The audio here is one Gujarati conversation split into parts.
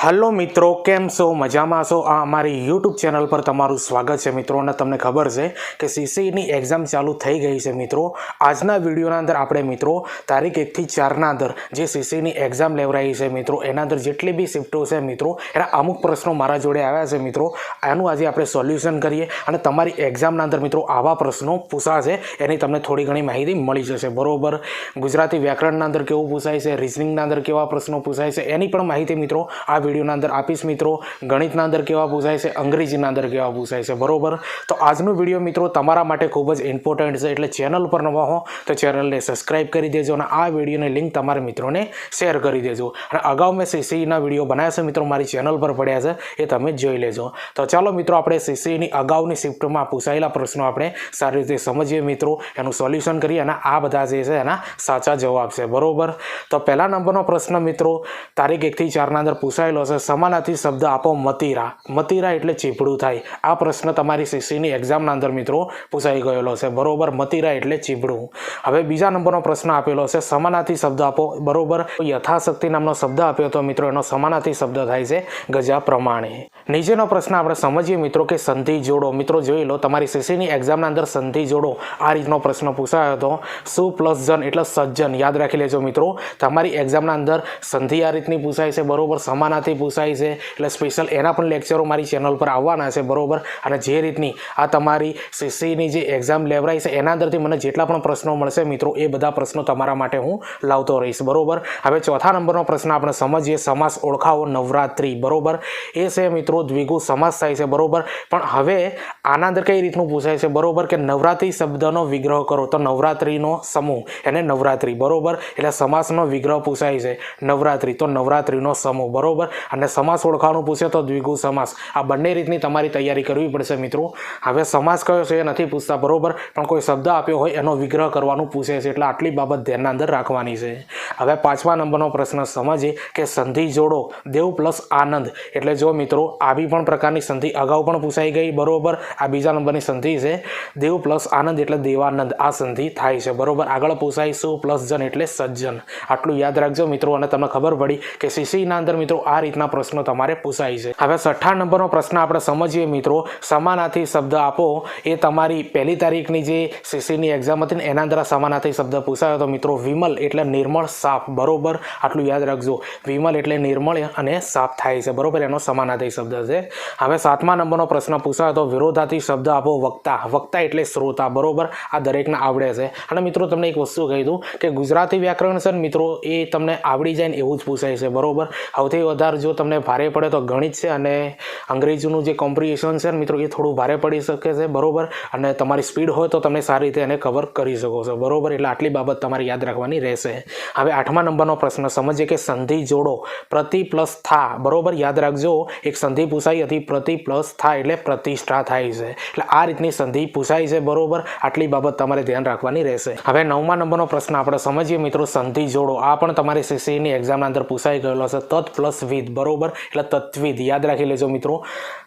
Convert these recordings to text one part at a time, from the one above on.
હલો મિત્રો, કેમ છો? મજામાં છો? આ અમારી યુટ્યુબ ચેનલ પર તમારું સ્વાગત છે મિત્રો. અને તમને ખબર છે કે સીસીની એક્ઝામ ચાલુ થઈ ગઈ છે મિત્રો. આજના વિડીયોના અંદર આપણે મિત્રો તારીખ એકથી ચારના અંદર જે સીસીની એક્ઝામ લેવરાઈ છે મિત્રો, એના અંદર જેટલી બી શિફ્ટો છે મિત્રો, એના અમુક પ્રશ્નો મારા જોડે આવ્યા છે મિત્રો. આનું આજે આપણે સોલ્યુશન કરીએ અને તમારી એક્ઝામના અંદર મિત્રો આવા પ્રશ્નો પૂછાશે, એની તમને થોડી ઘણી માહિતી મળી જશે. બરોબર? ગુજરાતી વ્યાકરણના અંદર કેવું પૂછાય છે? રિઝનિંગના અંદર કેવા પ્રશ્નો પૂછાય છે? એની પણ માહિતી મિત્રો આ વિડીયોના અંદર આપીશ મિત્રો. ગણિતના અંદર કેવા પૂછાય છે, અંગ્રેજીના અંદર કેવા પૂછાય છે, બરોબર? તો આજનો વીડિયો મિત્રો તમારા માટે ખૂબ જ ઇમ્પોર્ટન્ટ છે. એટલે ચેનલ પર નવા હો, તો ચેનલને સબસ્ક્રાઇબ કરી દેજો અને આ વિડીયોની લિંક તમારા મિત્રોને શેર કરી દેજો. અને અગાઉ મેં સીસીઈના વીડિયો બનાવ્યા છે મિત્રો, મારી ચેનલ પર પડ્યા છે, એ તમે જોઈ લેજો. તો ચાલો મિત્રો, આપણે સીસીઈની અગાઉની શિફ્ટમાં પૂછાયેલા પ્રશ્નો આપણે સારી રીતે સમજીએ મિત્રો. એનું સોલ્યુશન કરીએ અને આ બધા જે છે એના સાચા જવાબ છે, બરોબર? તો પહેલા નંબરનો પ્રશ્ન મિત્રો, તારીખ એકથી ચારના અંદર પૂછાયેલો છે સમાનાથી શબ્દ આપો મતીરા. મતીરા એટલે ચીપડું થાય. આ પ્રશ્ન તમારી સીસીની એક્ઝામના અંદર મિત્રો પૂછાઈ ગયેલો છે. બરોબર, મતીરા એટલે ચીપડું હવે બીજા નંબરનો પ્રશ્ન આપેલો છે સમાનાથી શબ્દ આપો. બરોબર યથાશક્તિ નામનો શબ્દ આપ્યો તો મિત્રો એનો સમાનાથી શબ્દ થાય છે, ગજા પ્રમાણે. નીચેનો પ્રશ્ન આપણે સમજીએ મિત્રો કે સંધિ જોડો. મિત્રો જોઈ લો, તમારી સીસીની એક્ઝામના અંદર સંધિ જોડો. આ રીતનો પ્રશ્ન પૂછાયો હતો. સુ પ્લસ જન એટલે સજ્જન. યાદ રાખી લેજો મિત્રો. તમારી એક્ઝામના અંદર સંધિ આ રીતની પૂછાય છે. બરોબર સમાનાર્થી પૂછાય છે. એટલે સ્પેશિયલ એના પણ લેક્ચરો મારી ચેનલ પર આવવાના છે, બરોબર? અને જે રીતની આ તમારી સીસીની જે એક્ઝામ લેવરાઈ છે, એના અંદરથી મને જેટલા પણ પ્રશ્નો મળશે મિત્રો, એ બધા પ્રશ્નો તમારા માટે હું લાવતો રહીશ, બરોબર? હવે ચોથા નંબરનો પ્રશ્ન આપણે સમજીએ, સમાસ ઓળખાવો નવરાત્રિ, બરાબર? એ છે મિત્રો, દ્વિગુ સમાસ થાય છે, બરોબર? પણ હવે આના અંદર કઈ રીતનું પૂછાય છે, બરાબર? કે નવરાત્રિ શબ્દનો વિગ્રહ કરો, તો નવરાત્રિનો સમૂહ, એને નવરાત્રિ, બરોબર? એટલે સમાસનો વિગ્રહ પૂછાય છે, નવરાત્રિ, તો નવરાત્રિનો સમૂહ, બરોબર? અને સમાસ ઓળખાણું પૂછે તો દ્વિગુ સમાસ. આ બંને રીતની તમારી તૈયારી કરવી પડશે મિત્રો. હવે સમાસ કયો છે એ નથી પૂછતા, બરોબર? પણ કોઈ શબ્દ આપ્યો હોય એનો વિગ્રહ કરવાનું પૂછે છે, એટલે આટલી બાબત ધ્યાનના અંદર રાખવાની છે. હવે પાંચમા નંબરનો પ્રશ્ન સમજીએ કે સંધિ જોડો, દેવ પ્લસ આનંદ. એટલે જો મિત્રો, આવી પણ પ્રકારની સંધિ અગાઉ પણ પૂછાઈ ગઈ, બરોબર? આ બીજા નંબરની સંધિ છે, દેવ પ્લસ આનંદ એટલે દેવાનંદ. આ સંધિ થાય છે, બરોબર? આગળ પૂછાય શું પ્લસ જન એટલે સજ્જન. આટલું યાદ રાખજો મિત્રો, અને તમને ખબર પડી કે સીસીના અંદર મિત્રો આ રીતના પ્રશ્નો તમારે પૂછાય છે. હવે છઠ્ઠા નંબરનો પ્રશ્ન આપણે સમજીએ મિત્રો. સમાનાથી શબ્દ આપો. એ તમારી પહેલી તારીખની જે સીસીની એક્ઝામ હતી ને, એના અંદર સમાનાથી શબ્દ પૂછાયો તો મિત્રો. વિમલ એટલે નિર્મળ સાફ બરોબર? આટલું યાદ રાખજો. વિમલ એટલે નિર્મળ અને સાફ થાય છે. બરોબર? એનો સમાનાથી શબ્દ છે. હવે સાતમા નંબરનો પ્રશ્ન પૂછાયો તો વિરોધાથી શબ્દ આપો વક્તા. વક્તા એટલે શ્રોતા. બરોબર? આ દરેકને આવડે છે. અને મિત્રો, તમને એક વસ્તુ કહી દઉં કે ગુજરાતી વ્યાકરણ છે મિત્રો, એ તમને આવડી જાય ને એવું જ પૂછાય છે. બરોબર? સૌથી વધારે જો તમને ભારે પડે તો ગણિત છે અને અંગ્રેજીનું જે કોમ્પ્રિહેશન છે મિત્રો એ થોડું ભારે પડી શકે છે, બરોબર? અને તમારી સ્પીડ હોય તો તમે સારી રીતે એને કવર કરી શકો છો, બરોબર? એટલે આટલી બાબત તમારે યાદ રાખવાની રહેશે. હવે આઠમા નંબરનો પ્રશ્ન, સમજીએ કે સંધિ જોડો, પ્રતિ પ્લસ થા, બરોબર? યાદ રાખજો, એક સંધિ પૂછાઈ હતી, પ્રતિ પ્લસ થા એટલે પ્રતિષ્ઠા થાય છે. એટલે આ રીતની સંધિ પૂછાય છે, બરોબર? આટલી બાબત તમારે ધ્યાન રાખવાની રહેશે. હવે નવમા નંબરનો પ્રશ્ન આપણે સમજીએ મિત્રો, સંધિ જોડો. આ પણ તમારી સીસીની એક્ઝામના અંદર પૂછાઈ ગયેલો છે, તત પ્લસ વિધ બરોબર? એટલે તત્વિદ યાદ રાખી લેજો મિત્રો.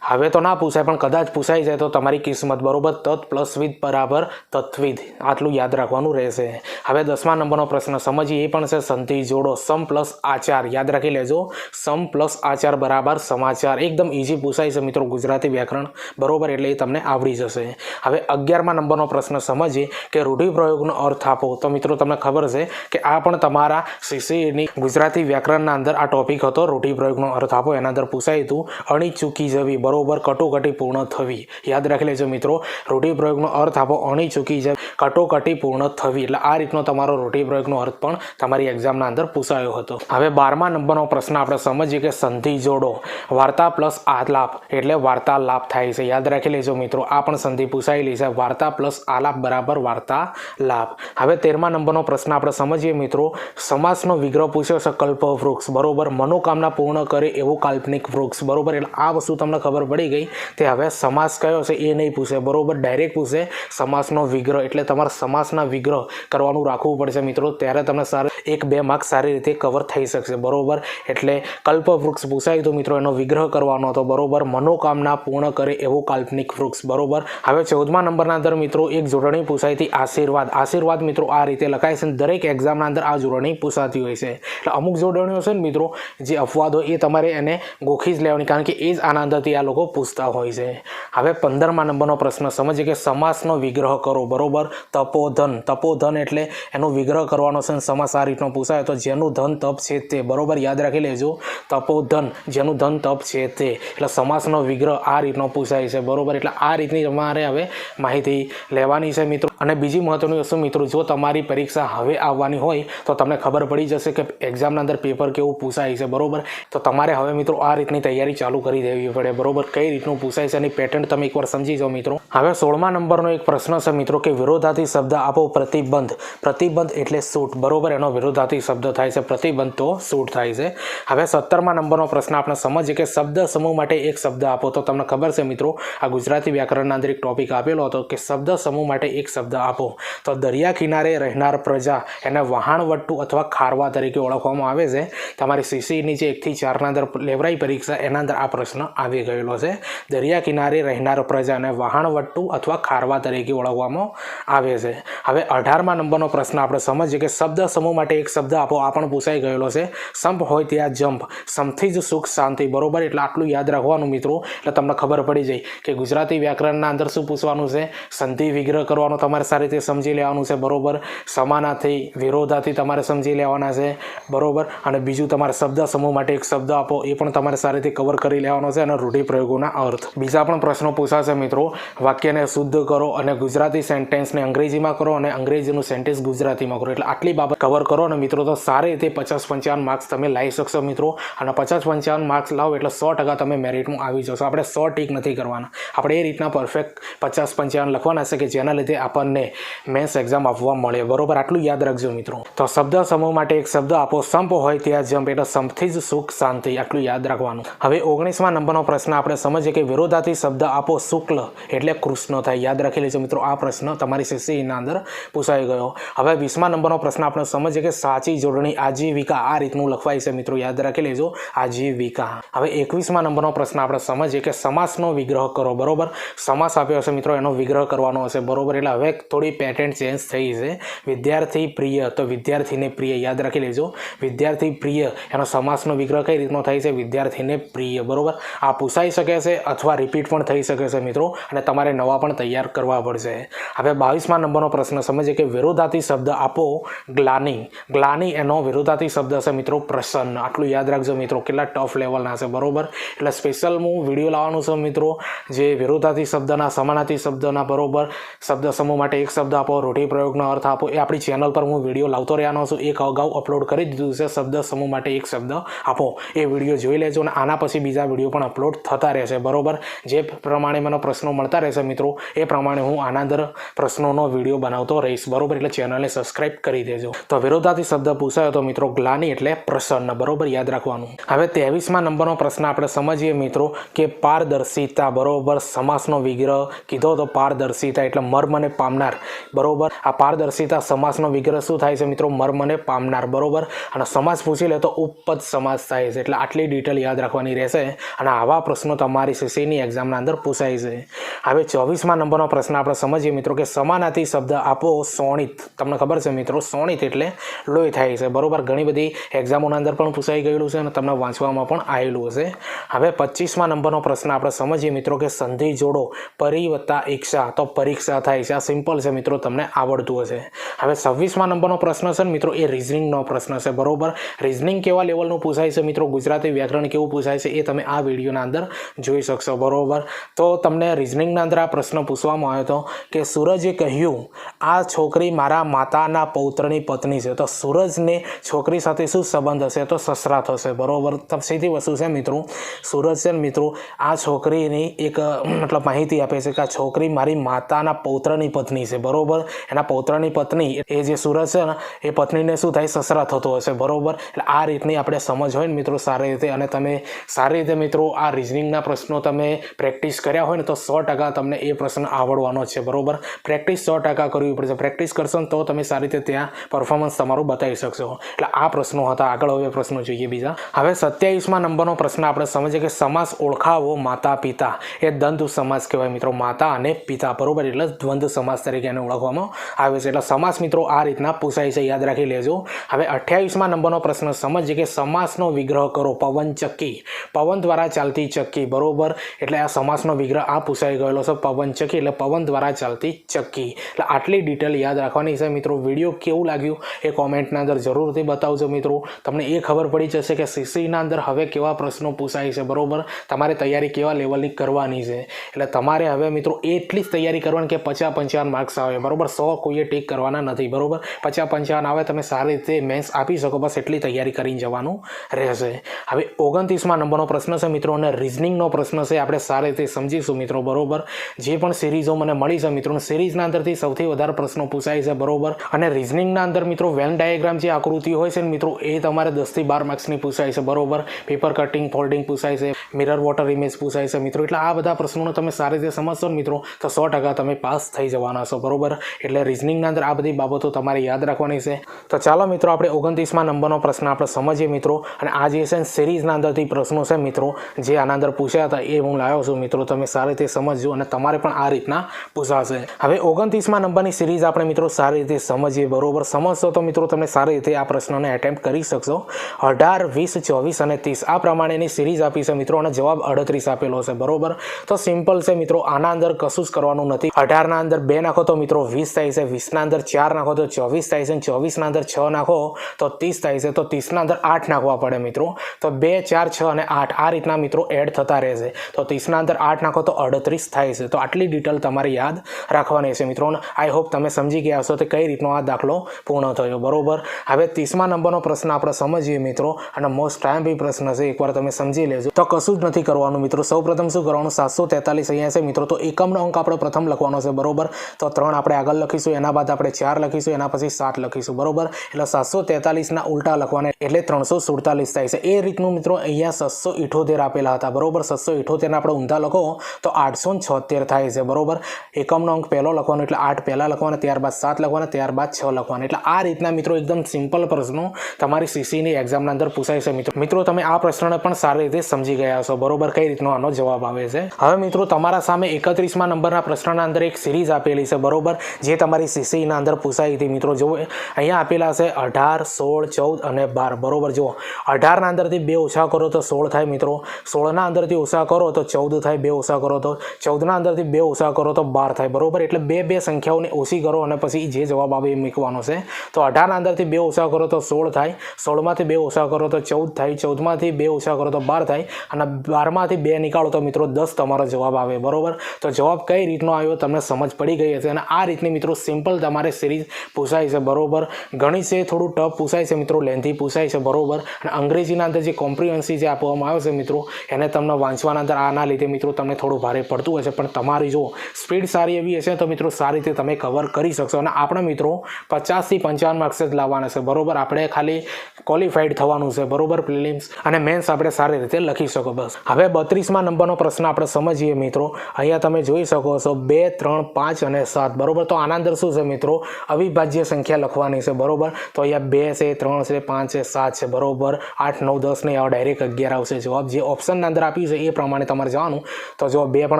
હવે તો ના પૂછાય, પણ કદાચ પૂછાઈ જાય તો તમારી કિસ્મત, બરોબર? તત પ્લસ બરાબર તત્વિદ આટલું યાદ રાખવાનું રહેશે. હવે દસમા નંબરનો પ્રશ્ન સમજીએ, એ પણ છે સંધિ જોડો, સમ પ્લસ આચાર. યાદ રાખી લેજો. સમ પ્લસ આચાર બરાબર સમાચાર. એકદમ ઇઝી પૂછાય છે મિત્રો ગુજરાતી વ્યાકરણ. બરોબર? એટલે એ તમને આવડી જશે. હવે અગિયારમા નંબરનો પ્રશ્ન સમજીએ કે રૂઢિપ્રયોગનો અર્થ આપો. તો મિત્રો, તમને ખબર છે કે આ પણ તમારા સીસીની ગુજરાતી વ્યાકરણના અંદર આ ટોપિક હતો રૂઢિપ્રયોગનો અર્થ આપો, એના અંદર પૂછાયું હતું અણી ચૂકી જવી, બરોબર કટોકટી પૂર્ણ થવી. યાદ રાખી લેજો મિત્રો રૂઢિપ્રયોગનો અર્થ આપો અણી ચૂકી જવી કટોકટી પૂર્ણ થવી. એટલે આ રીતનો તમારો રૂઢિપ્રયોગનો અર્થ પણ તમારી એક્ઝામના અંદર પૂછાયો હતો. હવે બારમા નંબરનો પ્રશ્ન આપણે સમજીએ કે સંધિ જોડો, વાર્તા પ્લસ આલાપ એટલે વાર્તાલાપ થાય છે. યાદ રાખી લેજો મિત્રો, આ પણ સંધિ પૂછાયેલી છે. વાર્તા પ્લસ આલાપ બરાબર વાર્તાલાપ. હવે તેરમા નંબરનો પ્રશ્ન આપણે સમજીએ મિત્રો, સમાસનો વિગ્રહ પૂછ્યો છે કલ્પ વૃક્ષ બરોબર, મનોકામના પૂર્ણ કરે એવું કાલ્પનિક વૃક્ષ. બરોબર? એટલે આ વસ્તુ તમને ખબર પડી ગઈ તે હવે સમાસ કયો છે એ નહીં પૂછે. બરોબર? ડાયરેક્ટ પૂછે સમાસનો વિગ્રહ. એટલે તમારે સમાસના વિગ્રહ કરવાનું રાખવું પડશે મિત્રો. ત્યારે તમને સારા એક બે માર્ક સારી રીતે કવર થઈ શકશે. બરોબર? એટલે કલ્પવૃક્ષ પૂછાય તો મિત્રો એનો વિગ્રહ કરવાનો હતો. બરોબર? મનોકામના પૂર્ણ કરે એવું કાલ્પનિક વૃક્ષ. બરોબર? હવે ચૌદમા નંબરના અંદર મિત્રો એક જોડણી પૂછાઈ હતી આશીર્વાદ. આશીર્વાદ મિત્રો આ રીતે લખાય છે દરેક એક્ઝામના અંદર આ જોડણી પૂછાતી હોય છે. એટલે અમુક જોડણીઓ છે ને મિત્રો જે અપવાદો એ તમારે એને ગોખી જ લેવાની, કારણ કે એ જ આના અંદરથી આ લોકો પૂછતા હોય છે. હવે પંદરમા નંબરનો પ્રશ્ન, સમજીએ કે સમાસનો વિગ્રહ કરો, બરોબર? તપોધન. તપોધન એટલે એનો વિગ્રહ કરવાનો છે સમાસ આ રીતનો પૂછાય, તો જેનું ધન તપ છે તે, બરોબર? યાદ રાખી લેજો. તપોધન, જેનું ધન તપ છે તે. એટલે સમાસનો વિગ્રહ આ રીતનો પૂછાય છે, બરોબર? એટલે આ રીતની તમારે હવે માહિતી લેવાની છે, મિત્રો. અને બીજી મહત્વની વસ્તુ મિત્રો, જો તમારી પરીક્ષા હવે આવવાની હોય, તો તમને ખબર પડી જશે કે એક્ઝામના અંદર પેપર કેવું પૂછાય છે, બરોબર? તો તમારે હવે મિત્રો આ રીતની તૈયારી ચાલુ કરી દેવી પડે, બરોબર? કઈ રીતનું પૂછાય છે, એની પેટર્ન તમે એકવાર સમજી જાઓ મિત્રો. હવે સોળમા નંબરનો એક પ્રશ્ન છે મિત્રો કે વિરોધાથી શબ્દ આપો પ્રતિબંધ. પ્રતિબંધ એટલે સૂટ, બરોબર? એનો વિરોધાથી શબ્દ થાય છે, પ્રતિબંધ તો સૂટ થાય છે. હવે સત્તરમા નંબરનો પ્રશ્ન આપણે સમજીએ કે શબ્દ સમૂહ માટે એક શબ્દ આપો. તો તમને ખબર છે મિત્રો, આ ગુજરાતી વ્યાકરણના અંદર એક ટોપિક આપેલો હતો કે શબ્દ સમૂહ માટે એક શબ્દ આપો. તો દરિયા કિનારે રહેનાર પ્રજા એને વહાણવટ્ટુ અથવા ખારવા તરીકે ઓળખવામાં આવે છે. તમારી સીસીની જે એકથી ચારના અંદર લેવરાઈ પરીક્ષા એના અંદર આ પ્રશ્ન આવી ગયેલો છે. દરિયા કિનારે રહેનાર પ્રજાને વહાણવટ્ટુ અથવા ખારવા તરીકે ઓળખવામાં આવે છે. હવે અઢારમા નંબરનો પ્રશ્ન આપણે સમજીએ કે શબ્દ સમૂહ માટે એક શબ્દ આપો. આ પણ પૂછાઈ ગયેલો છે. સંપ હોય ત્યાં જંપ. સમથી જ સુખ શાંતિ. બરોબર? એટલે આટલું યાદ રાખવાનું મિત્રો. એટલે તમને ખબર પડી જાય કે ગુજરાતી વ્યાકરણના અંદર શું પૂછવાનું છે? સંધિ વિગ્રહ કરવાનો તમારે સારી રીતે સમજી લેવાનું છે, બરોબર? સમાનાથી વિરોધાથી તમારે સમજી લેવાના છે, બરોબર? અને બીજું તમારે શબ્દ, સમૂહ માટે એક શબ્દ આપો, એ પણ તમારે સારી રીતે કવર કરી લેવાનો છે અને રૂઢિપ્રયોગોના અર્થ. બીજા પણ પ્રશ્નો પૂછાશે મિત્રો. વાક્યને શુદ્ધ કરો અને ગુજરાતી સેન્ટેન્સને અંગ્રેજીમાં કરો અને અંગ્રેજીનું સેન્ટેન્સ ગુજરાતીમાં કરો. એટલે આટલી બાબત કવર કરો અને મિત્રો, તો સારી રીતે પચાસ પંચાવન માર્ક્સ તમે લાવી શકશો મિત્રો. અને પચાસ પંચાવન માર્ક્સ લાવો એટલે સો ટકા તમે મેરિટમાં આવી જશો. આપણે સો ટીક નથી કરવાના. આપણે એ રીતના પરફેક્ટ પચાસ પંચાવન લખવાના છે કે જેના લીધે આપણને મેન્સ એક્ઝામ આપવા મળે. બરોબર? આટલું યાદ રાખજો મિત્રો. તો શબ્દ સમૂહ માટે એક શબ્દ આપો. સંપ હોય ત્યાં જંપ એટલે સંપથી જ સુખ, શાંતિ. આટલું યાદ રાખવાનું. હવે ઓગણીસમાં નંબરનો પ્રશ્ન આપણે સમજીએ કે વિરોધાથી શબ્દ આપો શુક્લ એટલે કૃષ્ણ થાય. યાદ રાખી લેજો મિત્રો, આ પ્રશ્ન તમારી સીસીઈના અંદર પૂછાઈ ગયો. હવે વીસમા નંબરનો પ્રશ્ન આપણે સમજીએ કે સાચી જોડણી આજીવિકા આ રીતનું લખવાય છે મિત્રો. યાદ રાખી લેજો. આજીવિકા. હવે એકવીસમા નંબરનો પ્રશ્ન આપણે સમજીએ કે સમાસનો વિગ્રહ કરો. બરોબર? સમાસ આપ્યો હશે મિત્રો, એનો વિગ્રહ કરવાનો હશે. બરોબર? એટલે હવે થોડી પેટર્ન ચેન્જ થઈ છે. વિદ્યાર્થી પ્રિય, તો વિદ્યાર્થીને પ્રિય, યાદ રાખી લેજો. વિદ્યાર્થી પ્રિય, એનો સમાસનો વિગ્રહ કઈ રીતનો થાય છે? વિદ્યાર્થીને પ્રિય, બરોબર? આ પૂછાઈ શકે છે અથવા રિપીટ પણ થઈ શકે છે મિત્રો, અને તમારે નવા પણ તૈયાર કરવા પડશે. હવે બાવીસમાં નંબરનો પ્રશ્ન, સમજીએ કે વિરોધાથી શબ્દ આપો ગ્લાની. ગ્લાની એનો વિરોધાથી શબ્દ હશે મિત્રો પ્રસન્ન. આટલું યાદ રાખજો મિત્રો, કેટલા ટફ લેવલના છે, બરોબર? એટલે સ્પેશિયલ હું વીડિયો લાવવાનું છે મિત્રો, જે વિરોધાથી શબ્દના સમાનાથી શબ્દના, બરોબર? શબ્દ સમૂહ માટે એક શબ્દ આપો રૂઢિપ્રયોગનો અર્થ આપો. એ આપણી ચેનલ પર હું વીડિયો લાવતો રહેવાનો છું. એક અગાઉ અપલોડ કરી દીધું છે. શબ્દ સમૂહ માટે એક શબ્દ આપો. એ વીડિયો જોઈ લેજો અને આના પછી બીજા વીડિયો પણ અપલોડ થતા રહેશે. બરોબર? જે પ્રમાણે મને પ્રશ્નો મળતા રહેશે મિત્રો, એ પ્રમાણે હું આના અંદર પ્રશ્નોનો વીડિયો બનાવતો રહીશ. બરોબર? એટલે ચેનલને સબસ્ક્રાઇબ કરી દેજો. તો વિરોધાથી શબ્દ પૂછાયો તો મિત્રો, ગ્લાની એટલે પ્રસન્ન. બરોબર? યાદ રાખવાનું. હવે ત્રેવીસમાં નંબરનો પ્રશ્ન આપણે સમજીએ મિત્રો, કે પારદર્શિતા. બરોબર? સમાસનો વિગ્રહ કીધો તો પારદર્શિતા એટલે મર્મને પામનાર. બરોબર? આ પારદર્શિતા સમાસનો વિગ્રહ શું થાય છે મિત્રો? મર્મને પામનાર. બરોબર? અને સમાસ પૂછી લે તો ઉપપદ સમાસ થાય છે. એટલે આટલી ડિટેલ યાદ રાખવાની રહેશે. અને આવા પ્રશ્નો તમારી સીસીની એક્ઝામના અંદર પૂછાય છે. હવે ચોવીસમાં નંબરનો પ્રશ્ન આપણે સમજીએ મિત્રો કે સમાનાથી શબ્દ આપો સોણિત. તમને ખબર છે મિત્રો? સોણિત એટલે લોહી થાય છે. બરોબર? ઘણી બધી એક્ઝામોના અંદર પણ પૂછાઈ ગયેલું છે અને તમને વાંચવામાં પણ આવેલું હશે. હવે પચીસમાં નંબરનો પ્રશ્ન આપણે સમજીએ મિત્રો કે સંધિ જોડો પરી વત્તા ઈક્ષા તો પરીક્ષા થાય છે. આ સિમ્પલ છે મિત્રો, તમને આવડતું હશે. હવે છવ્વીસમાં નંબરનો પ્રશ્ન છે મિત્રો, એ રિઝનિંગનો પ્રશ્ન છે, બરોબર? રિઝનિંગ કેવા લેવલનું પૂછાય છે મિત્રો? ગુજરાતી વ્યાકરણ કેવું પૂછાય છે એ તમે આ વિડીયોના અંદર જોઈ શકશો, બરોબર? તો તમને રિઝનિંગના અંદર આ પ્રશ્ન પૂછવામાં આવ્યો હતો કે સૂરજે કહ્યું, આ છોકરી મારા માતાના પૌત્રની પત્ની છે. તો સૂરજને છોકરી સાથે શું સંબંધ હશે? તો સસરા થશે બરોબર? સીધી વસ્તુ છે મિત્રો, સૂરજ છે મિત્રો, આ છોકરીની એક મતલબ માહિતી આપે છે કે આ છોકરી મારી માતાના પૌત્રની પત્ની છે, બરોબર? એના પૌત્રની પત્ની, એ જે સુરત છે ને, એ પત્નીને શું થાય? સસરા થતો હશે બરોબર? એટલે આ રીતની આપણે સમજ હોય ને મિત્રો સારી રીતે. અને તમે સારી રીતે મિત્રો આ રિઝનિંગના પ્રશ્નો તમે પ્રેક્ટિસ કર્યા હોય ને, તો સો ટકા તમને એ પ્રશ્ન આવડવાનો છે, બરોબર? પ્રેક્ટિસ સો ટકા કરવી પડશે. પ્રેક્ટિસ કરશો ને, તો તમે સારી રીતે ત્યાં પરફોર્મન્સ તમારું બતાવી શકશો. એટલે આ પ્રશ્નો હતા. આગળ હવે પ્રશ્નો જોઈએ બીજા. હવે સત્યાવીસમાં નંબરનો પ્રશ્ન આપણે સમજીએ કે સમાસ ઓળખાવો માતા પિતા એ દ્વંદ્વ સમાસ કહેવાય મિત્રો. માતા અને પિતા, બરોબર? એટલે દ્વંદ્વ તરીકે એને ઓળખવામાં આવે છે. એટલે સમાસ મિત્રો આ રીતના પૂછાય છે. યાદ રાખી લેજો. હવે અઠ્યાવીસમાં નંબરનો પ્રશ્ન સમજીએ કે સમાસનો વિગ્રહ કરો. પવન ચક્કી. પવન દ્વારા ચાલતી ચક્કી. બરોબર? એટલે આ સમાસનો વિગ્રહ આ પૂછાઈ ગયેલો છે. પવન ચક્કી. એટલે પવન દ્વારા ચાલતી ચક્કી. એટલે આટલી ડિટેલ યાદ રાખવાની છે મિત્રો. વીડિયો કેવું લાગ્યું એ કોમેન્ટના અંદર જરૂરથી બતાવજો મિત્રો. તમને એ ખબર પડી જશે કે સીસીના અંદર હવે કેવા પ્રશ્નો પૂછાય છે. બરોબર? તમારે તૈયારી કેવા લેવલની કરવાની છે? એટલે તમારે હવે મિત્રો એટલી જ તૈયારી કરવાની કે પચાસ પંચાવન માર્ક્સ આવે. બરોબર, સો કોઈએ ટેક કરવાના નથી, બરોબર? પચાસ પંચાવન આવે, તમે સારી રીતે મેન્સ આપી શકો, બસ એટલી તૈયારી કરીને જવાનું રહેશે. હવે ઓગણત્રીસમાં નંબરનો પ્રશ્ન છે મિત્રો, અને રિઝનિંગનો પ્રશ્ન છે, આપણે સારી રીતે સમજીશું મિત્રો, બરોબર? જે પણ સિરીઝો મને મળી છે મિત્રો સિરીઝના અંદરથી સૌથી વધારે પ્રશ્નો પૂછાય છે, બરોબર? અને રિઝનિંગના અંદર મિત્રો વેન ડાયાગ્રામ જે આકૃતિ હોય છે ને મિત્રો, એ તમારે દસથી બાર માર્ક્સની પૂછાય છે, બરોબર? પેપર કટિંગ ફોલ્ડિંગ પૂછાય છે મિરર વોટર ઇમેજ પૂછાય છે મિત્રો, એટલે આ બધા પ્રશ્નોને તમે સારી રીતે સમજશો મિત્રો, તો સો ટકા તમે પાસ થઈ જવાના. છો, બરોબર? એટલે રિઝનિંગની અંદર આ બધી બાબતો તમારે યાદ રાખવાની છે. તો ચાલો મિત્રો, આપણે ઓગણત્રીસમાં નંબરનો પ્રશ્ન આપણે સમજીએ મિત્રો. અને આ જે છે સિરીઝના અંદરથી પ્રશ્નો છે મિત્રો, જે આના અંદર પૂછ્યા હતા એ હું લાવ્યો છું મિત્રો, તમે સારી રીતે સમજજો અને તમારે પણ આ રીતના પૂછાશે. હવે ઓગણત્રીસમાં નંબરની સિરીઝ આપણે મિત્રો સારી રીતે સમજીએ, બરોબર? સમજશો તો મિત્રો તમે સારી રીતે આ પ્રશ્નને એટેમ્પ્ટ કરી શકશો. અઢાર, વીસ, ચોવીસ અને ત્રીસ, આ પ્રમાણેની સિરીઝ આપી છે મિત્રો અને જવાબ અડત્રીસ આપેલો છે, બરોબર? તો સિમ્પલ છે મિત્રો, આના અંદર કશું જ કરવાનું નથી. અઢારના અંદર બે નાખો તો મિત્રો વીસ થાય છે વીસના અંદર ચાર નાખો તો ચોવીસ થાય છે અને ચોવીસના અંદર છ નાખો તો ત્રીસ થાય છે તો ત્રીસના અંદર આઠ નાખવા પડે મિત્રો તો બે ચાર છ અને આઠ આ રીતના મિત્રો એડ થતા રહેશે તો ત્રીસના અંદર આઠ નાખો તો અડત્રીસ થાય છે તો આટલી ડિટેલ તમારે યાદ રાખવાની છે મિત્રો આઈ હોપ તમે સમજી ગયા હશો કે કઈ રીતનો આ દાખલો પૂર્ણ થયો બરાબર હવે ત્રીસમા નંબરનો પ્રશ્ન આપણે સમજીએ મિત્રો અને મોસ્ટ ટાઈમ બી પ્રશ્ન છે એકવાર તમે સમજી લેજો તો કશું જ નથી કરવાનું મિત્રો સૌ પ્રથમ શું કરવાનું સાતસો તેતાલીસ અહીંયા છે મિત્રો તો એકમનો અંક આપણે પ્રથમ લખવાનો છે બરોબર તો ત્રણ આપણે આગળ લખીશું, એના બાદ આપણે ચાર લખીશું, એના પછી સાત લખીશું, બરોબર? એટલે સાતસો તેતાલીસના ઉલટા લખવાને, એટલે ત્રણસો સુડતાલીસ થાય છે. એ રીતનું મિત્રો અહીંયા સત્સો ઇઠોતેર આપેલા હતા, બરોબર? સત્સો ઇઠોતેરના આપણે ઊંધા લખો, તો આઠસો છોતેર થાય છે, બરોબર? એકમનો અંક પહેલો લખવાનો, એટલે આઠ પહેલાં લખવાના, ત્યારબાદ સાત લખવાના, ત્યારબાદ છ લખવાના. એટલે આ રીતના મિત્રો એકદમ સિમ્પલ પ્રશ્નો તમારી સીસીની એક્ઝામના અંદર પૂછાય છે મિત્રો. મિત્રો, તમે આ પ્રશ્નને પણ સારી રીતે સમજી ગયા છો બરોબર? કઈ રીતનો આનો જવાબ આવે છે? હવે મિત્રો, તમારા સામે એકત્રીસમાં નંબરના પ્રશ્નના અંદર એક સિરીઝ આપેલી છે, બરોબર? જે તમારી સીસીના અંદર પૂછાઈ હતી, મિત્રો, જુઓ, અહીંયા આપેલા છે અઢાર, સોળ, ચૌદ અને બાર, બરોબર? જુઓ, અઢારના અંદરથી બે ઓછા કરો તો સોળ થાય, મિત્રો. સોળના અંદરથી ઓછા કરો તો ચૌદ થાય, બે ઓછા કરો તો ચૌદના અંદરથી બે ઓછા કરો તો બાર થાય, બરોબર? એટલે બે બે સંખ્યાઓને ઓછી કરો અને પછી જે જવાબ આવે એ મૂકવાનો છે. તો અઢારના અંદરથી બે ઓછા કરો તો સોળ થાય, સોળમાંથી બે ઓછા કરો તો ચૌદ થાય, ચૌદમાંથી બે ઓછા કરો તો બાર થાય અને બારમાંથી બે નીકાળો તો, મિત્રો, દસ તમારો જવાબ આવે, બરોબર? તો જવાબ કઈ રીતનો આવ્યો તમને સમજ પડી ગઈ હશે. અને આ રીતની મિત્રો સિમ્પલ તમારે સિરીઝ પૂછાય છે, બરોબર? ગણિત છે, થોડું ટફ પૂછાય છે મિત્રો લેન્થી પૂછાય છે, બરોબર? અને અંગ્રેજીના અંદર જે કોમ્પ્રિહન્સી જે આપવામાં આવે છે મિત્રો, એને તમને વાંચવાના અંદર આના લીધે મિત્રો તમને થોડું ભારે પડતું હશે. પણ તમારી જો સ્પીડ સારી એવી હશે, તો મિત્રો સારી રીતે તમે કવર કરી શકશો. અને આપણે મિત્રો પચાસથી પંચાવન માર્ક્સ જ લાવવાના છે, બરોબર? આપણે ખાલી ક્વોલિફાઈડ થવાનું છે, બરોબર? પ્રિલિમ્સ અને મેન્સ આપણે સારી રીતે લખી શકો, બસ. હવે બત્રીસમાં નંબરનો પ્રશ્ન આપણે સમજીએ મિત્રો. અહીંયા તમે જોઈ શકો છો, બે, ત્રણ, પાંચ અને સાત. બરોબર? તો આના અંદર શું છે મિત્રો? અવિભાજ્ય સંખ્યા લખવાની છે, બરોબર? તો અહીંયા બે છે, ત્રણ છે, પાંચ છે, સાત છે, બરોબર? આઠ, નવ, દસ નહીં આવે ડાયરેક્ટ અગિયાર આવશે. જવાબ જે ઓપ્શનના અંદર આપ્યું છે એ પ્રમાણે તમારે જવાનું. તો જો બે પણ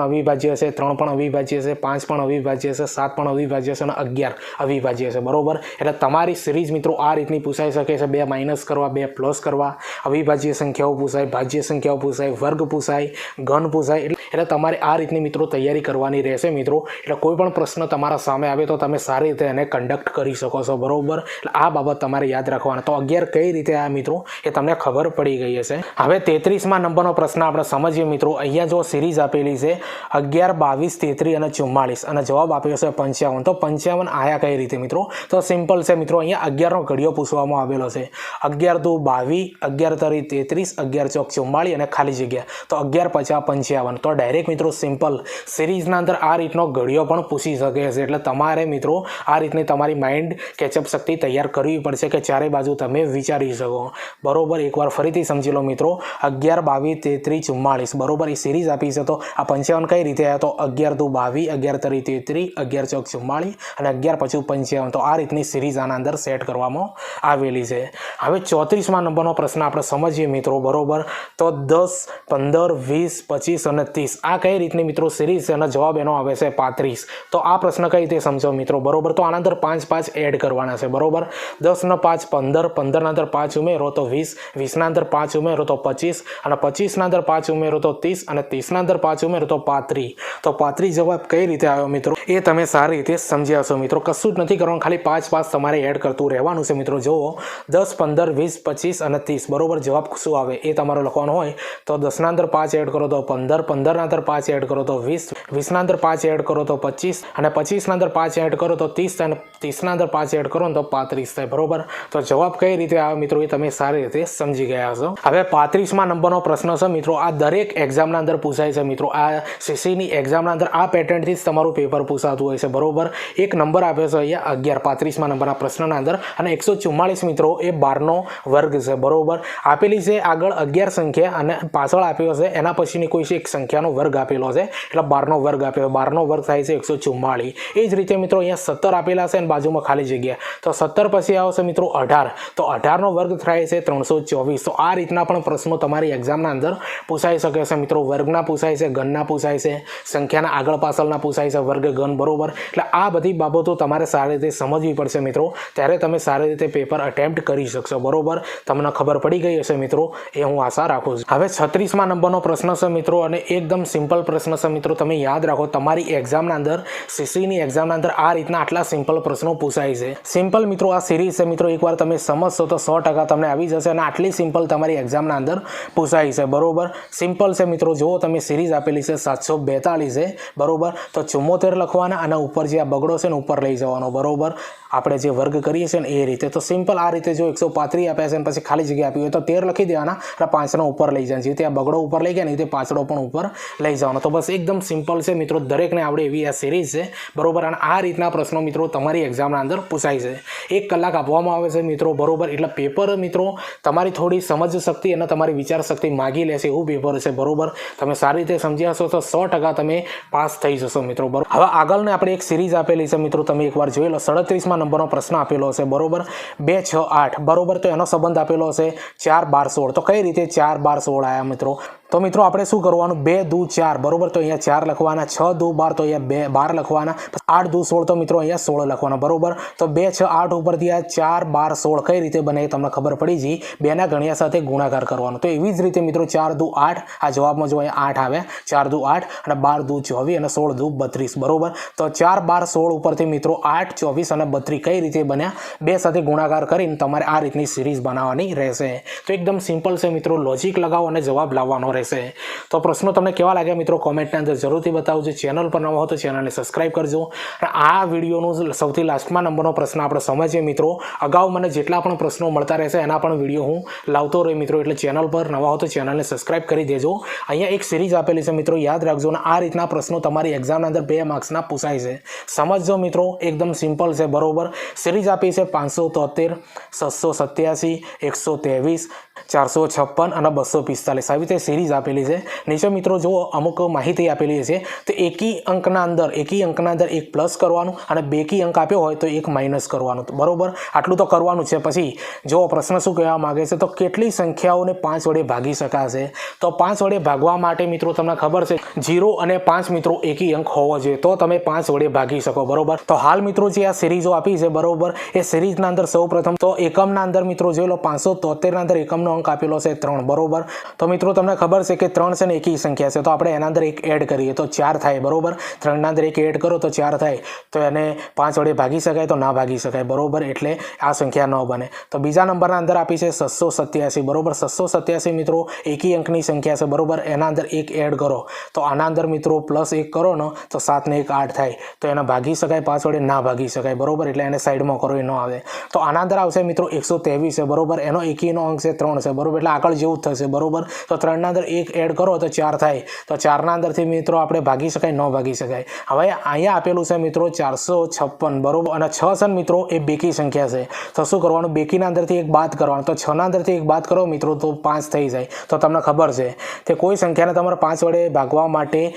અવિભાજ્ય છે, ત્રણ પણ અવિભાજ્ય છે, પાંચ પણ અવિભાજ્ય છે, સાત પણ અવિભાજ્ય છે અને અગિયાર અવિભાજ્ય છે, બરોબર? એટલે તમારી સિરીઝ મિત્રો આ રીતની પૂછાઈ શકે છે. બે માઇનસ કરવા, બે પ્લસ કરવા. અવિભાજ્ય સંખ્યાઓ પૂછાય, ભાજ્ય સંખ્યાઓ પૂછાય, વર્ગ પૂછાય, ઘન પૂછાય. એટલે એટલે તમારે આ રીતની મિત્રો તૈયારી કરવાની રહેશે મિત્રો. એટલે કોઈ પણ પ્રશ્ન તમારા સામે આવે તો તમે સારી રીતે એને કન્ડક્ટ કરી શકો છો, બરાબર? આ બાબત તમારે યાદ રાખવાના. તો અગિયાર કઈ રીતે આ મિત્રો? એ તમને ખબર પડી ગઈ હશે. હવે તેત્રીસમાં નંબરનો પ્રશ્ન આપણે સમજીએ મિત્રો. અહીંયા જો સિરીઝ આપેલી છે, અગિયાર, બાવીસ તેત્રીસ અને ચુમ્માળીસ. અને જવાબ આપ્યો છે પંચાવન. તો પંચાવન આયા કઈ રીતે મિત્રો? તો સિમ્પલ છે મિત્રો, અહીંયા અગિયારનો ઘડિયો પૂછવામાં આવેલો છે. અગિયાર દુ બાવીસ અગિયાર તરી તેત્રીસ, અગિયાર ચોક ચુમ્માળી અને ખાલી જગ્યા. તો અગિયાર પચાસ પંચાવન. તો ડાયરેક્ટ મિત્રો સિમ્પલ સિરીઝના અંદર આ રીતનો ઘડિયો પણ પૂછી શકે છે. એટલે તમારે મિત્રો આ રીતની તમારી માઇન્ડ કેચઅપ શક્તિ તૈયાર કરવી પડશે કે ચારે બાજુ તમે વિચારી શકો. બરોબર, એકવાર ફરીથી સમજી લો મિત્રો. અગિયાર, બાવીસ, તેત્રીસ, ચુમ્માળીસ. બરોબર, એ સિરીઝ આપી છે તો આ પંચાવન કઈ રીતે આવ્યા? તો અગિયાર દુ બાવીસ, અગિયાર તરી તેત્રીસ, અગિયાર ચોક ચુમ્માળીસ અને અગિયાર પછી પંચાવન. તો આ રીતની સિરીઝ આના અંદર સેટ કરવામાં આવેલી છે. હવે ચોત્રીસમાં નંબરનો પ્રશ્ન આપણે સમજીએ મિત્રો. બરોબર? તો દસ, પંદર, વીસ, પચીસ અને ત્રીસ. આ કઈ રીતની મિત્રો સિરીઝ અને જવાબ એનો આવે છે પાંત્રીસ. તો આ પ્રશ્ન કઈ રીતે સમજો મિત્રો? બરોબર, તો આના અંદર પાંચ પાંચ એડ કરવાના છે, બરોબર? દસના પાંચ પંદર પંદરના અંદર પાંચ ઉમેરો તો વીસ વીસના અંદર પાંચ ઉમેરો તો પચીસ, અને પચીસના અંદર પાંચ ઉમેરો તો ત્રીસ, અને ત્રીસના અંદર પાંચ ઉમેરો તો પાંત્રીસ. તો પાંત્રીસ જવાબ કઈ રીતે આવ્યો મિત્રો? એ તમે સારી રીતે સમજ્યા છો મિત્રો. કશું જ નથી કરવાનું, ખાલી પાંચ પાંચ તમારે એડ કરતું રહેવાનું છે મિત્રો. જુઓ, દસ, પંદર, વીસ, પચીસ, અને ત્રીસ. બરોબર, જવાબ શું આવે? એ તમારો લખવાનો હોય. તો દસના અંદર પાંચ એડ કરો તો પંદર પંદરના અંદર પાંચ એડ કરો તો વીસ વીસના અંદર પાંચ એડ કરો તો પચીસ અને પચીસના અંદર પાંચ એડ કરો તો ત્રીસ અને ત્રીસના અંદર પાંચ એડ કરો ને તો પાંત્રીસ થાય, બરોબર? તો જવાબ કઈ રીતે આવે મિત્રો એ તમે સારી રીતે સમજી ગયા હશો. હવે પાંત્રીસમાં નંબરનો પ્રશ્ન છે મિત્રો, આ દરેક એક્ઝામના અંદર પૂછાય છે મિત્રો. આ સીસીની એક્ઝામના અંદર આ પેટર્નથી જ તમારું પેપર પૂછાતું હોય છે, બરોબર? એક નંબર આપ્યો છે અહીંયા અગિયાર, પાંત્રીસમાં નંબરના પ્રશ્નના અંદર અને એકસો ચુમ્માળીસ મિત્રો એ બારનો વર્ગ છે, બરોબર? આપેલી છે આગળ અગિયાર સંખ્યા અને પાછળ આપ્યો છે, એના પછીની કોઈ એક સંખ્યાનો વર્ગ આપેલો છે. એટલે બારનો વર્ગ આપ્યો. બારનો વર્ગ થાય છે એકસો ચુમ્માળીસ એ જ રીતે મિત્રો અહીંયા સત્તર આપેલા છે અને બાજુમાં ખાલી જગ્યા. તો સત્તર પછી આવશે મિત્રો અઢાર. તો અઢારનો વર્ગ થાય છે ત્રણસો ચોવીસ. તો આ રીતના પણ પ્રશ્નો તમારી એક્ઝામના અંદર પૂછાઈ શકે છે મિત્રો. વર્ગના પૂછાય છે ઘનના પૂછાય છે, સંખ્યાના આગળ પાછળના પૂછાય છે, વર્ગ ઘન બરોબર. એટલે આ બધી બાબતો તમારે સારી રીતે સમજવી પડશે મિત્રો. ત્યારે તમે સારી રીતે પેપર અટેમ્પ્ટ કરી શકશો. બરોબર? તમને ખબર પડી ગઈ હશે મિત્રો. એ હું આશા રાખું છું. હવે છત્રીસમાં નંબરનો પ્રશ્ન છે મિત્રો અને એકદમ સિમ્પલ પ્રશ્ન છે મિત્રો. તમે યાદ રાખો, તમારી એક્ઝામના અંદર સીસીની એક્ઝામના અંદર આ રીતના આટલા સિમ્પલ પ્રશ્નો પૂછાય છે. સિમ્પલ મિત્રો, આ સિરીઝ છે મિત્રો, એકવાર તમે સમજશો તો સો ટકા તમને આવી જશે અને આટલી સિમ્પલ તમારી એક્ઝામના અંદર પૂછાય છે. બરોબર? સિમ્પલ છે મિત્રો, જુઓ તમે સિરીઝ આપેલી છે, સાતસો બેતાલીસ છે. બરોબર? તો ચુમ્મોતેર લખવાના અને ઉપર જે આ બગડો છે ને, ઉપર લઈ જવાનો. બરોબર? આપણે જે વર્ગ કરીએ છીએ ને, એ રીતે. તો સિમ્પલ આ રીતે જો એકસો પાંત્રીસ આપ્યા છે અને પછી ખાલી જગ્યા આપી હોય તો તેર લખી દેવાના અને પાંચનો ઉપર લઈ જાય. જે રીતે આ બગડો ઉપર લઈ ગયા ને એ પાંચડો પણ ઉપર લઈ જવાનો. તો બસ એકદમ સિમ્પલ છે મિત્રો, દરેકને આવડે એવી આ સિરીઝ છે. બરોબર? અને આ રીતના પ્રશ્નો મિત્રો તમારી એક્ઝામના અંદર પૂછાય છે. એક કલાક આપવામાં આવે છે મિત્રો, બરોબર? એટલે પેપર મિત્રો, તમારી થોડી સમજ શક્તિ અને તમારી વિચાર શક્તિ માગી લેશે એવું પેપર છે, બરોબર? તમે સારી રીતે સમજ્યા હશો તો સો ટકા તમે પાસ થઈ જશો મિત્રો, બરોબર? હવે આગળને આપણે એક સિરીઝ આપેલી છે મિત્રો, તમે એકવાર જોઈ લો. સડત્રીસમાં નંબરનો પ્રશ્ન આપેલો છે બરોબર? બે, છ, આઠ, બરોબર? તો એનો સંબંધ આપેલો છે ચાર, બાર, સોળ. તો કઈ રીતે ચાર, બાર, સોળ આવ્યા મિત્રો? તો મિત્રો આપણે શું કરવાનું? બે દુ ચાર, બરોબર? તો અહીંયા ચાર લખવાના, છ દુ બાર, તો અહીંયા બે, બાર લખવાના આઠ દુ સોળ, તો મિત્રો અહીંયા સોળ લખવાના, બરોબર? તો બે, છ, આઠ ઉપરથી આ ચાર, બાર, સોળ કઈ રીતે બને તમને ખબર પડી જઈ બેના ગણ્યા સાથે ગુણાકાર કરવાનો. તો એવી જ રીતે મિત્રો ચાર દુ આઠ, આ જવાબમાં જો અહીંયા આઠ આવે, ચાર દુ આઠ અને બાર દુ ચોવીસ અને સોળ દુ બત્રીસ, બરોબર? તો ચાર, બાર, સોળ ઉપરથી મિત્રો આઠ, ચોવીસ અને બત્રીસ કઈ રીતે બન્યા? બે સાથે ગુણાકાર કરીને તમારે આ રીતની સિરીઝ બનાવવાની રહેશે. તો એકદમ સિમ્પલ છે મિત્રો, લોજિક લગાવો અને જવાબ લાવવાનો રહેશે. તો પ્રશ્નો તમને કેવા લાગ્યા મિત્રો? કોમેન્ટની અંદર જરૂરથી બતાવજો. ચેનલ પર નવા હો તો ચેનલને સબસ્ક્રાઇબ કરજો. અને આ વિડીયોનું સૌથી લાસ્ટમાં નંબરનો પ્રશ્ન આપણે સમજીએ મિત્રો. અગાઉ મને જેટલા પણ પ્રશ્નો મળતા રહેશે, એના પણ વીડિયો હું લાવતો રહી મિત્રો. એટલે ચેનલ પર નવા હો તો ચેનલને સબસ્ક્રાઇબ કરી દેજો. અહીંયા એક સિરીઝ આપેલી છે મિત્રો, યાદ રાખજો. અને આ રીતના પ્રશ્નો તમારી એક્ઝામના અંદર બે માર્ક્સના પૂછાય છે. સમજજો મિત્રો, એકદમ સિમ્પલ છે, બરોબર? સિરીઝ આપી છે પાંચસો તોતેર, છસો સત્યાસી, એકસો ત્રેવીસ, ચારસો છપ્પન અને બસો પિસ્તાલીસ. આવી રીતે સિરીઝ આપેલી છે. નીચે મિત્રો, જુઓ, અમુક માહિતી આપેલી છે તો એકી અંકના અંદર, એકી અંકના અંદર એક પ્લસ કરવાનું અને બેકી અંક આપ્યો હોય તો એક માઇનસ કરવાનું. બરોબર? આટલું તો કરવાનું છે. પછી જો પ્રશ્ન શું કહેવા માગે છે? તો કેટલી સંખ્યાઓને પાંચ વડે ભાગી શકાશે? તો પાંચ વડે ભાગવા માટે મિત્રો, તમને ખબર છે, જીરો અને પાંચ મિત્રો એકી અંક હોવો જોઈએ. તો તમે પાંચ વડે ભાગી શકો. બરોબર? તો હાલ મિત્રો, જે આ સિરીઝો આપી છે, બરોબર? એ સિરીઝના અંદર સૌ પ્રથમ તો એકમના અંદર મિત્રો જોઈ લો, પાંચસો તોતેરના અંદર એકમનો અંક આપેલો છે, ત્રણ. બરોબર? તો મિત્રો, તમને ખબર છે કે ત્રણ છે ને એકી સંખ્યા છે. તો આપણે એના અંદર એક એડ કરીએ તો ચાર થાય, બરોબર? ત્રણના અંદર એક એડ કરો તો ચાર થાય. તો એને પાંચ વડે ભાગી શકાય તો ના ભાગી શકાય, બરોબર? એટલે આ સંખ્યા ન બને. તો બીજા નંબરના અંદર આપી છે છસો સત્યાસી, બરોબર? છસો સત્યાસી મિત્રો એકી અંકની સંખ્યા છે, બરોબર? એના અંદર એક એડ કરો. તો આના અંદર મિત્રો પ્લસ એક કરો ને, તો સાતને એક આઠ થાય. તો એને ભાગી શકાય, પાંચ વડે ના ભાગી શકાય, બરોબર? એટલે એને સાઈડમાં કરો, એ ન આવે. તો આના અંદર આવશે મિત્રો એકસો ત્રેવીસ છે, બરોબર? એનો એકીનો અંક છે ત્રણ છે, બરોબર? એટલે આગળ જેવું જ થશે, બરોબર? તો ત્રણના અંદર એક એડ કરો તો ચાર થાય. તો ચારના અંદરથી મિત્રો આપણે ભાગી શકાય, ન ભાગી શકાય. હવે અહીંયા આપેલું છે મિત્રો ચારસો છપ્પન, બરોબર? અને છ છે મિત્રો એ બેકી સંખ્યા છે. તો શું કરવાનું? બેકીના અંદરથી એક બાદ કરવાનું. તો છના અંદરથી એક બાદ કરો મિત્રો તો પાંચ થઈ જાય. તો તમને ખબર છે કે કોઈ સંખ્યાને તમારે પાંચ વડે ભાગવા માટે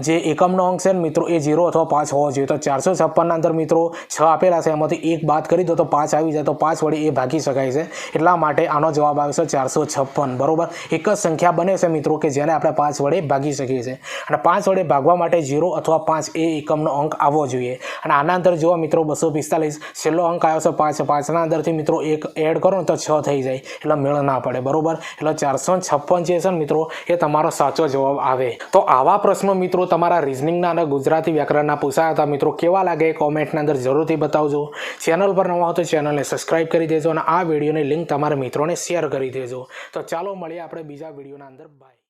જે એકમનો અંક છે ને મિત્રો એ ઝીરો અથવા પાંચ હોવો જોઈએ. તો ચારસો છપ્પનના અંદર મિત્રો છ આપેલા છે, એમાંથી એક બાદ કરી દો તો પાંચ આવી જાય. તો પાંચ વડે એ ભાગી શકાય છે. એટલા માટે આનો જવાબ આવે છે ચારસો છપ્પન, બરોબર? એક જ સંખ્યા બને છે મિત્રો કે જેને આપણે પાંચ વડે ભાગી શકીએ છીએ. અને પાંચ વડે ભાગવા માટે ઝીરો અથવા પાંચ એ એકમનો અંક આવવો જોઈએ. અને આના અંદર જોવા મિત્રો બસો પિસ્તાલીસ, છેલ્લો અંક આવ્યો છે પાંચ, પાંચના અંદરથી મિત્રો એક એડ કરો ને તો છ થઈ જાય. એટલે મેળ ના પડે, બરોબર? એટલે ચારસો છપ્પન જે છે ને મિત્રો, એ તમારો સાચો જવાબ આવે. તો આવા પ્રશ્નો મિત્રો તમારા રિઝનિંગના અને ગુજરાતી વ્યાકરણના પૂછાયા હતા મિત્રો, કેવા લાગે? કોમેન્ટના અંદર જરૂરથી બતાવજો. ચેનલ પર નવા હો તો ચેનલને સબસ્ક્રાઇબ કરી દેજો અને આ વિડીયોની લિંક તમારા મિત્રોને શેર કરી દેજો. તો ચાલો મળીએ આપણે બીજા વિડીયોના અંદર. by.